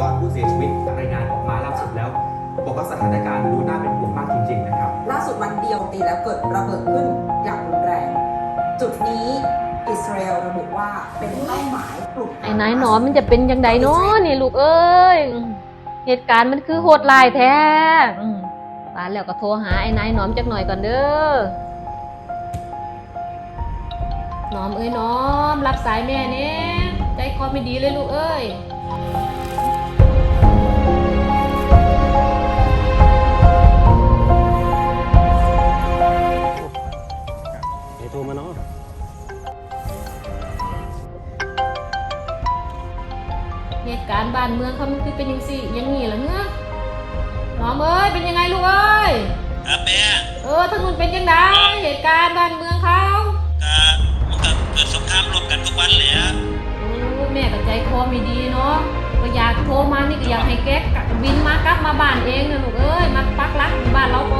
ยอดผู้เสียชีวิตรายงานออกมาล่าสุดแล้วบอกว่าสถานการณ์ดูน่าเป็นห่วงมากจริง ๆ นะครับ ล่าสุดวันเดียวตีแล้วเกิดระเบิดขึ้นอย่างรุนแรง จุดนี้อิสราเอลระบุว่าเป็นเป้าหมายกลุ่มไอ้นายหนอมมันจะเป็นยังไงเนาะนี่ลูกเอ้ยเหตุการณ์มันคือโหดลายแท้อืมป่านแล้วก็โทรหาไอ้นายหนอมจักหน่อยก่อนเด้อหนอมเอ้ยหนอม รับสายแม่เนี่ยใจคอไม่ดีเลยลูกเอ้ย เหตุการณ์บ้านเมืองเขามันคือเป็นยังสี่ยังงี้เหรอเนื้อหนอมเอ้ยเป็นยังไงลูกเอ้ยครับแม่เออทั้งนู้นเป็นยังไงเหตุการณ์บ้านเมืองเขาก็มันก็เกิดสงครามรบกันทุกวันเลยอะโอ้แม่กับใจคอไม่ดีเนาะก็อยากโทรมานี่ก็อยากให้แก๊กกลับบินมากลับมาบ้านเองนะลูกเอ้ยมาปักหลักอยู่บ้านเราก่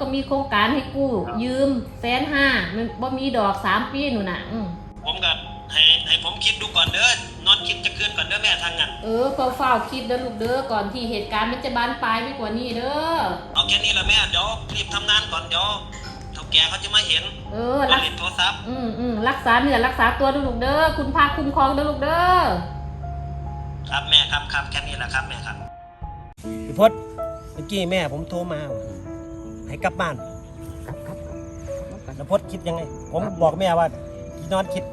ก็มีโครงการให้กู้ ยืมแสนห้ามันบ่มีดอกสามปีหนูน่ะอืมผมก็ให้ให้ผมคิดดูก่อนเด้อนอนคิดจะคืนก่อนเด้อแม่ทางนั้นเออเฝ้าเฝ้าคิดเด้อลูกเด้อก่อนที่เหตุการณ์มันจะบานปลายไปกว่านี้เด้อเอาแค่นี้ละแม่เดี๋ยวรีบทำงานก่อนเดี๋ยวเท่าแก่เขาจะมาเห็นเออก็รักเล่นโทรศัพท์อืมอืมรักษาเนื้อรักษาตัวเด้อลูกเด้อคุณพาคุ้มครองเด้อลูกเด้อ ครับแม่ครับครับแค่นี้แหละครับแม่ครับ พี่พศเมื่อกี้แม่ผมโทรมาว่า ให้กลับบ้านแล้วพศคิดยังไง ผมบอกแม่ว่าที่นอนคิด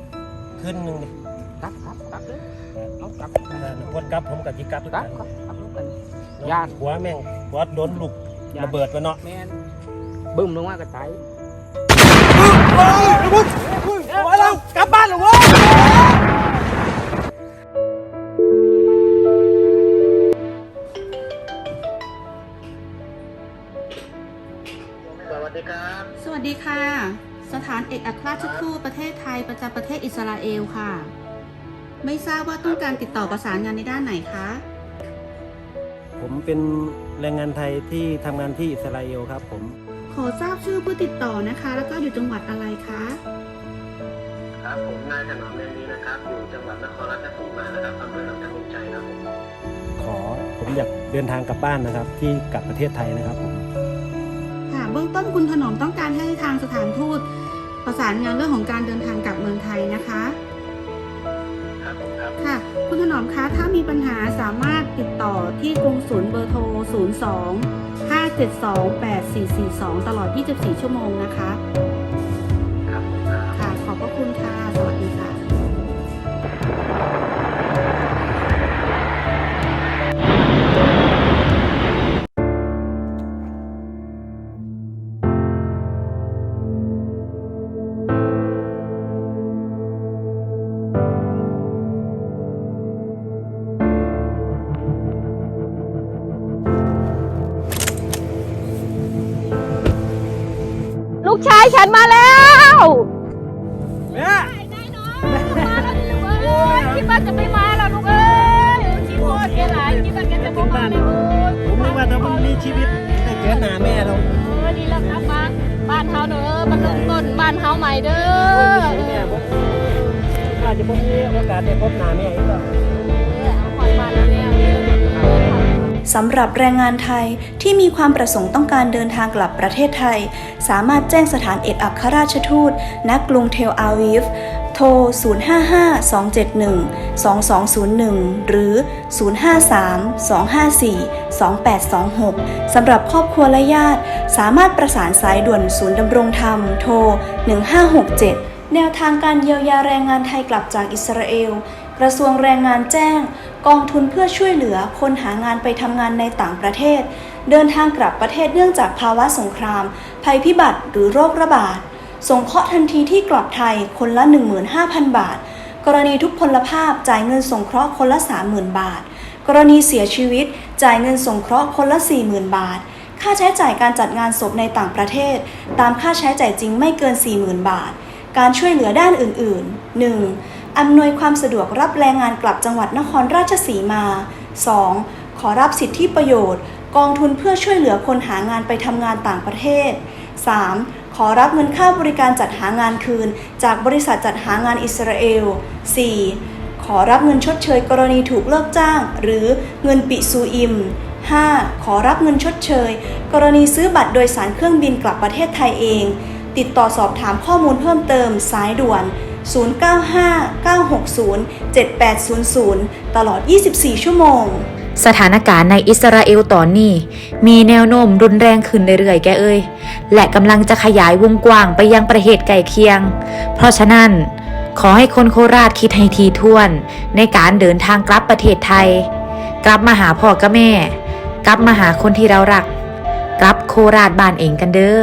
คืนหนึ่งเลยกลับกลับกลับเลยเอากลับถ้าพศกลับผมกับที่กลับกลับกลับกลับลงกันญาติหัวแม่งหัวโดนลูกระเบิดไปเนาะแมนบึ้มลงมากระจายเรากลับบ้านหรอวะ สดีครับสวัสดีค่ะ สถานเอกอัครราชทูตประเทศไทยประจำประเทศอิสราเอลค่ะ ไม่ทราบว่าต้องการติดต่อประสานงานในด้านไหนคะ ผมเป็นแรงงานไทยที่ทำงานที่อิสราเอลครับ ผมขอทราบชื่อผู้ติดต่อนะคะ แล้วก็อยู่จังหวัดอะไรคะ ครับ ผมนายถนอมเรียนดีนะครับ อยู่จังหวัดนครราชสีมานะครับอำเภอหนองจำปาชัยครับผม ขอผมอยากเดินทางกลับบ้านนะครับ ที่กลับประเทศไทยนะครับผมค่ะเบื้องต้นคุณถนอมต้องการให้ทางสถานทูตประสานงานเรื่องของการเดินทางกลับเมืองไทยนะคะครับผมครับค่ะ คุณถนอมคะ ถ้ามีปัญหาสามารถติดต่อที่กรมศูนย์เบอร์โทร 02 572 8442 ตลอด 24 ชั่วโมงนะคะ กชายฉันมาแล้วแม่คิดว่าจะไม่มาแล้วลูกเอ้ยคิดว่าแกหลายคิดว่าแกจะมาบ้านเลยโอ้ยผมนึกว่าถ้ามันมีชีวิตได้เจอหน้าแม่เราเออดีแล้วครับมาบ้านเฮาเด้อมันเริ่มต้นบ้านเฮาใหม่เด้อแม่ผมว่าจะผมมีโอกาสได้พบหน้าแม่อีกแล้วเออเอาขวั สำหรับแรงงานไทยที่มีความประสงค์ต้องการเดินทางกลับประเทศไทย สามารถแจ้งสถานเอกอัครราชทูต ณ กรุงเทลอาวีฟ โทร 055-271-2201 หรือ 053-254-2826 สำหรับครอบครัวและญาติ สามารถประสานสายด่วนศูนย์ดำรงธรรม โทร 1567 แนวทางการเยียวยาแรงงานไทยกลับจากอิสราเอล กระทรวงแรงงานแจ้ง กองทุนเพื่อช่วยเหลือคนหางานไปทำงานในต่างประเทศ เดินทางกลับประเทศเนื่องจากภาวะสงคราม ภัยพิบัติหรือโรคระบาด สงเคราะห์ทันทีที่กลับไทยคนละ 15,000 บาท กรณีทุกพลภาพจ่ายเงินสงเคราะห์คนละ 30,000 บาท กรณีเสียชีวิตจ่ายเงินสงเคราะห์คนละ 40,000 บาท ค่าใช้จ่ายการจัดงานศพในต่างประเทศ ตามค่าใช้จ่ายจริงไม่เกิน 40,000 บาท การช่วยเหลือด้านอื่น ๆ 1. อำนวยความสะดวกรับแรงงานกลับจังหวัดนครราชสีมา 2. ขอรับสิทธิประโยชน์ กองทุนเพื่อช่วยเหลือคนหางานไปทำงานต่างประเทศ 3. ขอรับเงินค่าบริการจัดหางานคืน จากบริษัทจัดหางานอิสราเอล 4. ขอรับเงินชดเชยกรณีถูกเลิกจ้าง หรือเงินปิซูอิม 5. ขอรับเงินชดเชย กรณีซื้อบัตรโดยสารเครื่องบินกลับประเทศไทยเอง ติดต่อสอบถามข้อมูลเพิ่มเติมสายด่วน 095-960-7800 ตลอด 24 ชั่วโมง สถานการณ์ในอิสราเอลตอนนี้ มีแนวโน้มรุนแรงขึ้นเรื่อยๆ แกเอ้ย และกำลังจะขยายวงกว้างไปยังประเทศใกล้เคียง เพราะฉะนั้น ขอให้คนโคราชคิดให้ทีท่วน ในการเดินทางกลับประเทศไทย กลับมาหาพ่อกับแม่ กลับมาหาคนที่เรารัก กลับโคราชบ้านเองกันเด้อ